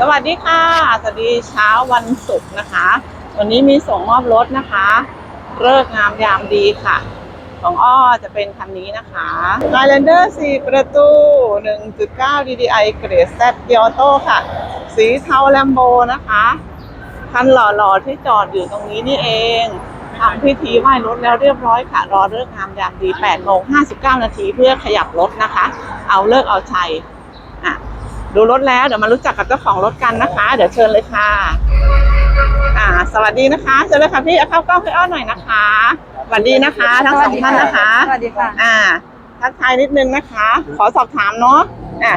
สวัสดีค่ะ สวัสดีเช้าวันศุกร์นะคะ วันนี้มีส่งมอบรถนะคะเลิกงามยามดีค่ะ ของอ้อจะเป็นคันนี้นะคะ Highlander 4 ประตู 1.9 DDI เกรด Z เกียร์ออโต้ค่ะ สีเทาแลมโบนะคะ คันหล่อๆ ที่จอดอยู่ตรงนี้นี่เองทำพิธีไหว้รถแล้วเรียบร้อยค่ะ รอเลิกงามยามดี8โมง59 นาทีเพื่อขยับรถนะคะ เอาเลิกเอาชัย ดูรถแล้วเดี๋ยวมารู้จักกับเจ้าของรถกันนะคะ เดี๋ยวเชิญเลยค่ะ อ่า สวัสดีนะคะเชิญเลยค่ะพี่เอาเข้ากล้องให้อ้อนหน่อยนะคะสวัสดีนะคะ ทั้งสองท่านนะคะ สวัสดีค่ะ อ่าทักทายนิดนึงนะคะ ขอสอบถามเนาะอะ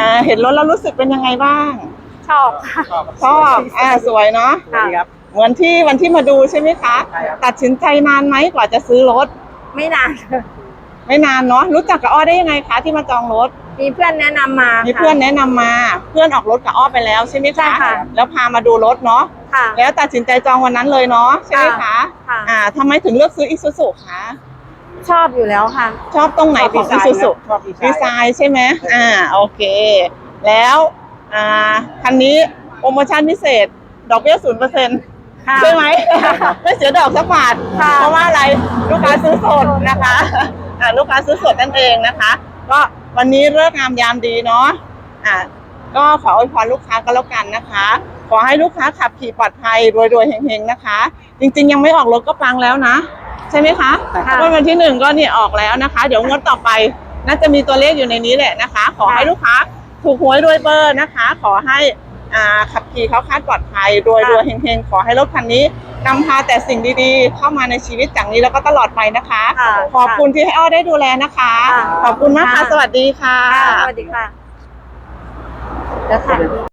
อ่าเห็นรถแล้วรู้สึกเป็นยังไงบ้างชอบค่ะ ชอบอ่าสวยเนาะค่ะเหมือนที่วันที่มาดูใช่ไหมคะใช่ครับตัดสินใจนานไหมกว่าจะซื้อรถ ไม่นาน ไม่นานเนาะรู้จักกับอ้อได้ยังไงคะที่มาจองรถมีเพื่อนแนะนำมามีค่ะเพื่อนแนะนำมา เพื่อนออกรถกับอ้อไปแล้วใช่ไหมใช่คะค่ะ แล้วพามาดูรถเนาะค่ะ แล้วตัดสินใจจองวันนั้นเลยเนาะใช่ไหมคะค่ะ อ่าทำไมถึงเลือกซื้ออิซูซุคะชอบอยู่แล้วค่ะ ชอบตรงไหนของอิซูซุชอบดีดีไซไซน์น์ใช่ไหมอ่าโอเค แล้วอ่าคันนี้โปรโมชั่นพิเศษ ดอกเบี้ยศูนย์เปอร์เซ็นต์ค่ะใช่ไหม ไม่เสียดอกสักบาทค่ะเพราะว่าอะไรลูกค้าซื้อสดนะคะอ่า ลูกค้าซื้อสดนั่นเองนะคะ ก็วันนี้เลิกงามยามดีเนาะอ่าก็ขออวยพรลูกค้าก็แล้วกันนะคะ ขอให้ลูกค้าขับขี่ปลอดภัยรวยๆเฮงๆนะคะ จริงๆ ยังไม่ออกรถก็ปังแล้วนะ ใช่ไหมคะค่ะว่าวันที่หนึ่งก็เนี่ยออกแล้วนะคะ เดี๋ยวงวดต่อไปน่าจะมีตัวเลขอยู่ในนี้แหละนะคะ ขอให้ลูกค้าถูกหวยรวยเบอร์นะคะ ขอให้อ่าขับขี่เขาคาดปลอดภัยรวยรวยเฮงๆขอให้รถคันนี้ นำพาแต่สิ่งดีๆ เข้ามาในชีวิตจากนี้แล้วก็ตลอดไปนะคะ ค่ะขอบคุณที่ให้อ้อได้ดูแลนะคะ ค่ะขอบคุณมากค่ะ ค่ะ สวัสดีค่ะ ค่ะสวัสดีค่ะแล้วค่ะ